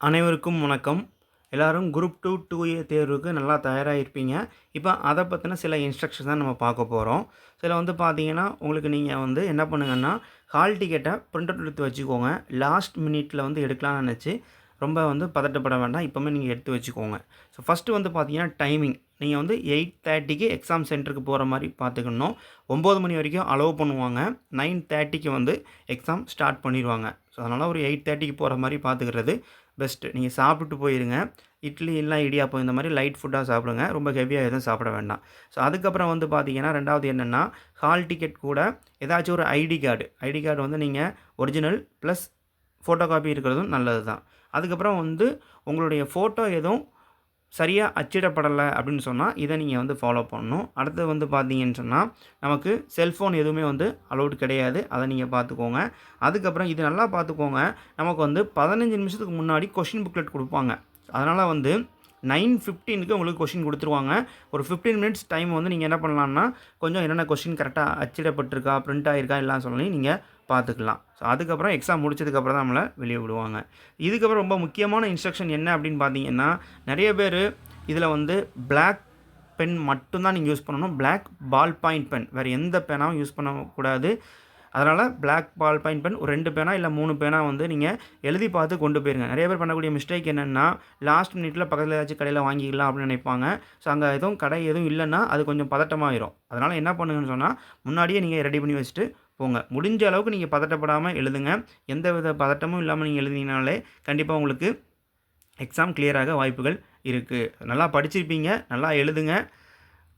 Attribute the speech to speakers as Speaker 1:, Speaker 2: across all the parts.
Speaker 1: அனைவருக்கும் வணக்கம். எல்லோரும் குரூப் டூ டூ ஏ தேர்வுக்கு நல்லா தயாராக இருப்பீங்க இப்போ அதை பற்றின சில இன்ஸ்ட்ரக்ஷன் தான் நம்ம பார்க்க போகிறோம் சில வந்து பார்த்தீங்கன்னா உங்களுக்கு நீங்கள் வந்து என்ன பண்ணுங்கன்னா ஹால் டிக்கெட்டை பிரிண்ட் அவுட் எடுத்து வச்சுக்கோங்க. லாஸ்ட் மினிட்டில் வந்து எடுக்கலாம்னு நினச்சி ரொம்ப வந்து பதட்டப்பட வேண்டாம். இப்போவுமே நீங்கள் எடுத்து வச்சுக்கோங்க. ஸோ ஃபஸ்ட்டு வந்து பார்த்தீங்கன்னா டைமிங் நீங்கள் வந்து எயிட் தேர்ட்டிக்கு எக்ஸாம் சென்டருக்கு போகிற மாதிரி பார்த்துக்கணும் ஒம்பது மணி வரைக்கும் அலோவ் பண்ணுவாங்க. நைன் தேர்ட்டிக்கு வந்து எக்ஸாம் ஸ்டார்ட் பண்ணிடுவாங்க. ஸோ அதனால் ஒரு எயிட் தேர்ட்டிக்கு போகிற மாதிரி பார்த்துக்கிறது பெஸ்ட்டு நீங்கள் சாப்பிட்டு போயிருங்க. இட்லி இல்லை இடியாப்பம் இந்த மாதிரி லைட் ஃபுட்டாக சாப்பிடுங்க. ரொம்ப ஹெவியாக எதுவும் சாப்பிட வேண்டாம். ஸோ அதுக்கப்புறம் வந்து பார்த்தீங்கன்னா ரெண்டாவது என்னென்னா ஹால் டிக்கெட் கூட ஏதாச்சும் ஒரு ஐடி கார்டு ஐடி கார்டு வந்து நீங்கள் ஒரிஜினல் ப்ளஸ் ஃபோட்டோ காப்பி இருக்கிறதும் நல்லது தான் அதுக்கப்புறம் வந்து உங்களுடைய ஃபோட்டோ எதுவும் சரியாக அச்சிடப்படலை அப்படின்னு சொன்னால் இதை நீங்கள் வந்து ஃபாலோ பண்ணணும். அடுத்து வந்து பார்த்தீங்கன்னு சொன்னால் நமக்கு செல்ஃபோன் எதுவுமே வந்து அலௌடு கிடையாது. அதை நீங்கள் பார்த்துக்கோங்க. அதுக்கப்புறம் இது நல்லா பார்த்துக்கோங்க. நமக்கு வந்து பதினஞ்சு நிமிஷத்துக்கு முன்னாடி கொஷின் புக்லெட் கொடுப்பாங்க. அதனால் வந்து நைன் ஃபிஃப்டீனுக்கு உங்களுக்கு கொஷின் கொடுத்துருவாங்க. ஒரு ஃபிஃப்டீன் மினிட்ஸ் டைம் வந்து நீங்கள் என்ன பண்ணலான்னா கொஞ்சம் என்னென்ன கொஷின் கரெக்டாக அச்சிடப்பட்டிருக்கா ப்ரிண்ட் ஆகிருக்கா எல்லாம் சொல்லி நீங்கள் பார்த்துக்கலாம். ஸோ அதுக்கப்புறம் எக்ஸாம் முடிச்சதுக்கப்புறம் தான் நம்மளை வெளியே விடுவாங்க. இதுக்கப்புறம் ரொம்ப முக்கியமான இன்ஸ்ட்ரக்ஷன் என்ன அப்படின்னு பார்த்தீங்கன்னா நிறைய பேர் இதில் வந்து பிளாக் பென் மட்டும்தான் நீங்கள் யூஸ் பண்ணணும். பிளாக் பால் பாயிண்ட் பென் வேறு எந்த பேனாவும் யூஸ் பண்ணக்கூடாது. அதனால் பிளாக் பால் பாயிண்ட் பென் ஒரு ரெண்டு பேனா இல்லை மூணு பேனா வந்து நீங்கள் எழுதி பார்த்து கொண்டு போயிருங்க. நிறைய பேர் பண்ணக்கூடிய மிஸ்டேக் என்னென்னா லாஸ்ட் மினிட்ல பக்கத்தில் ஏதாச்சும் கடையில் வாங்கிக்கலாம் அப்படின்னு நினைப்பாங்க. ஸோ அங்கே எதுவும் கடை எதுவும் இல்லைன்னா அது கொஞ்சம் பதட்டமாகிடும் அதனால் என்ன பண்ணுங்கன்னு சொன்னால் முன்னாடியே நீங்கள் ரெடி பண்ணி வச்சுட்டு போங்க. முடிஞ்ச அளவுக்கு நீங்கள் பதட்டப்படாமல் எழுதுங்க. எந்த வித பதட்டமும் இல்லாமல் நீங்கள் எழுதினாலே கண்டிப்பாக உங்களுக்கு எக்ஸாம் கிளியராக வாய்ப்புகள் இருக்குது நல்லா படிச்சிருப்பீங்க. நல்லா எழுதுங்க.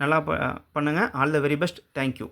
Speaker 1: நல்லா ப பண்ணுங்கள் all the very best thank you